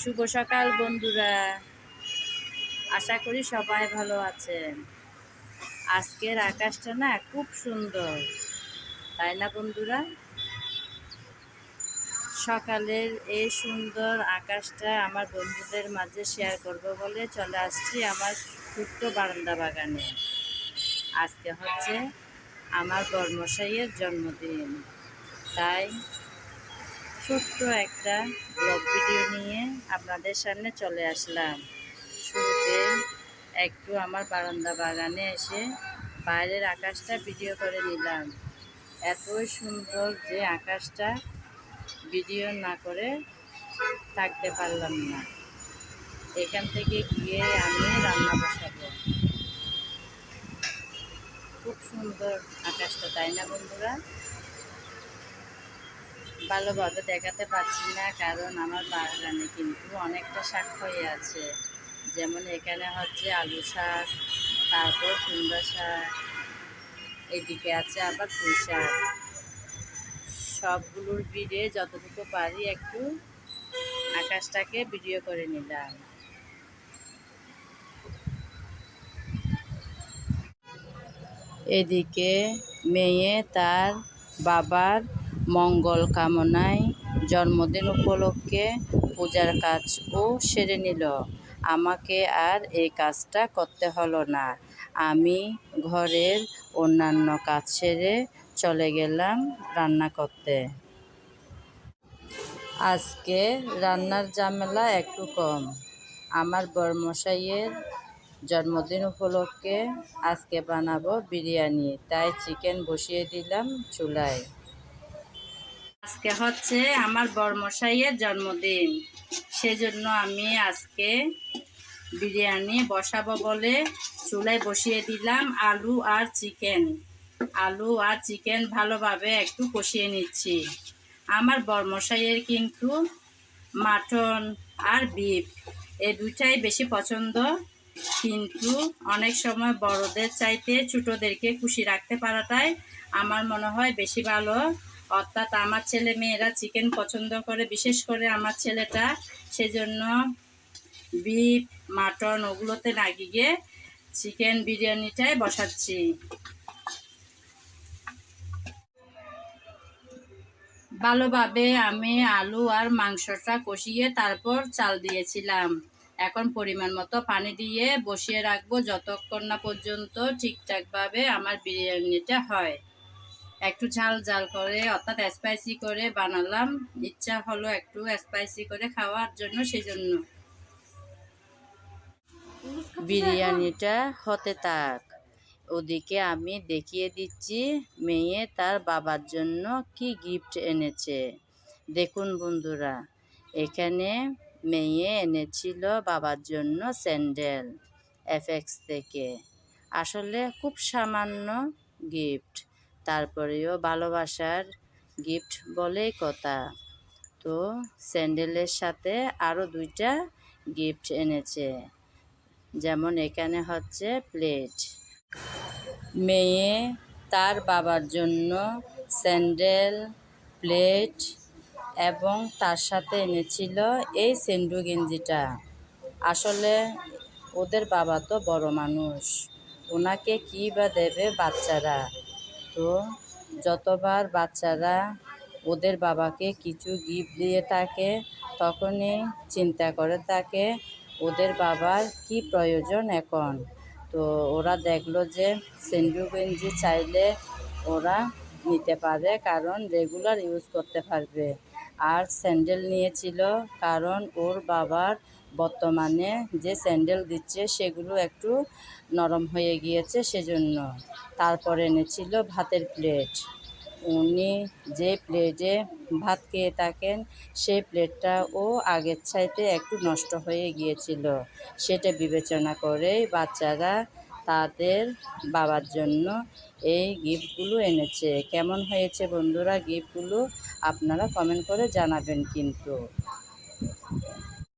শুভ সকাল, বন্ধুরা। আশা করি সবাই ভালো আছেন। আজকের আকাশটা না খুব সুন্দর, তাই না, বন্ধুরা? সকালের এই সুন্দর আকাশটা আমার বন্ধুদের মাঝে শেয়ার করব বলে চলে আসছি আমার ছোট্ট বারান্দা বাগানে। আজকে হচ্ছে আমার কর্মশাইয়ের জন্মদিন, তাই ছোট্ট একটা ব্লগ ভিডিও নিয়ে আপনাদের সামনে চলে আসলাম। শুরুতে একটু আমার বারান্দা বাগানে এসে বাইরের আকাশটা ভিডিও করে নিলাম। এতই সুন্দর যে আকাশটা ভিডিও না করে থাকতে পারলাম না। এখান থেকে গিয়ে আমি রান্না বসাবো। খুব সুন্দর আকাশটা, তাই না বন্ধুরা? ভালোভাবে দেখাতে পারছি না, কারণ আমার বাগানে কিন্তু অনেকটা শাক হয়ে আছে। যেমন এখানে হচ্ছে আলু শাক, তারপর কুমড়া শাক, এদিকে আছে আবার পুঁই শাক। সবগুলোর ভিড়ে যতটুকু পারি একটু আকাশটাকে ভিডিও করে নিলাম। এদিকে মেয়ে তার বাবার মঙ্গল কামনায় জন্মদিন উপলক্ষে পূজার কাজও সেরে নিল। আমাকে আর এই কাজটা করতে হলো না। আমি ঘরের অন্যান্য কাজ সেরে চলে গেলাম রান্না করতে। আজকে রান্নার ঝামেলা একটু কম। আমার বরমশাইয়ের জন্মদিন উপলক্ষে আজকে বানাবো বিরিয়ানি। তাই চিকেন বসিয়ে দিলাম চুলায়। আজকে হচ্ছে আমার বরমশাইয়ের জন্মদিন। সেজন্য আমি আজকে বিরিয়ানি বসাবো বলে চুলায় বসিয়ে দিলাম আলু আর চিকেন। আলু আর চিকেন ভালোভাবে একটু কষিয়ে নিচ্ছি। আমার বরমশাইয়ের কিন্তু মাটন আর বিফ এই দুইটাই বেশি পছন্দ। কিন্তু অনেক সময় বড়দের চাইতে ছোটোদেরকে খুশি রাখতে পারাটাই আমার মনে হয় বেশি ভালো। অর্থাৎ আমার ছেলে মেয়েরা চিকেন পছন্দ করে, বিশেষ করে আমার ছেলেটা, সেজন্য বিফ মাটন ওগুলোতে না গিয়ে চিকেন বিরিয়ানিটাই বসাচ্ছি। ভালোভাবে আমি আলু আর মাংসটা কষিয়ে তারপর চাল দিয়েছিলাম। এখন পরিমাণ মতো পানি দিয়ে বসিয়ে রাখব, যতক্ষণ না পর্যন্ত ঠিকঠাকভাবে আমার বিরিয়ানিটা হয়। একটু ঝাল ঝাল করে, অর্থাৎ স্পাইসি করে বানালাম। ইচ্ছা হলো একটু স্পাইসি করে খাওয়ার জন্য সেই জন্য বিরিয়ানিটা হতে থাক। ওদিকে আমি দেখিয়ে দিচ্ছি মেয়ে তার বাবার জন্য কি গিফট এনেছে। দেখুন বন্ধুরা, এখানে মেয়ে এনেছিল বাবার জন্য স্যান্ডেল, এফএক্স থেকে। আসলে খুব সামান্য গিফট তারপরেও ভালোবাসার গিফট বলেই কথা। তো স্যান্ডেলের সাথে আরও দুইটা গিফট এনেছে। যেমন এখানে হচ্ছে প্লেট। মেয়ে তার বাবার জন্য স্যান্ডেল, প্লেট এবং তার সাথে এনেছিল এই সেন্ডু গেঞ্জিটা। আসলে ওদের বাবা তো বড় মানুষ। ওনাকে কী বা দেবে বাচ্চারা? তো যতবার বাচ্চারা ওদের বাবাকে কিছু গিফট দিয়ে থাকে, তখনই চিন্তা করে থাকে, ওদের বাবার কি প্রয়োজন এখন? তো ওরা দেখল যে সেন্ডু গেঞ্জি চাইলে ওরা নিতে পারে, কারণ রেগুলার ইউজ করতে পারবে। আর স্যান্ডেল নিয়েছিল, কারণ ওর বাবার বর্তমানে যে স্যান্ডেল দিচ্ছে সেগুলো একটু নরম হয়ে গিয়েছে সেজন্য। তারপরে এনেছিল ভাতের প্লেট। উনি যে প্লেটে ভাত খেয়ে থাকেন, সেই প্লেটটা ও আগের চাইতে একটু নষ্ট হয়ে গিয়েছিল। সেটা বিবেচনা করেই বাচ্চারা তাদের বাবার জন্য এই গিফটগুলো এনেছে। কেমন হয়েছে বন্ধুরা গিফটগুলো আপনারা কমেন্ট করে জানাবেন কিন্তু।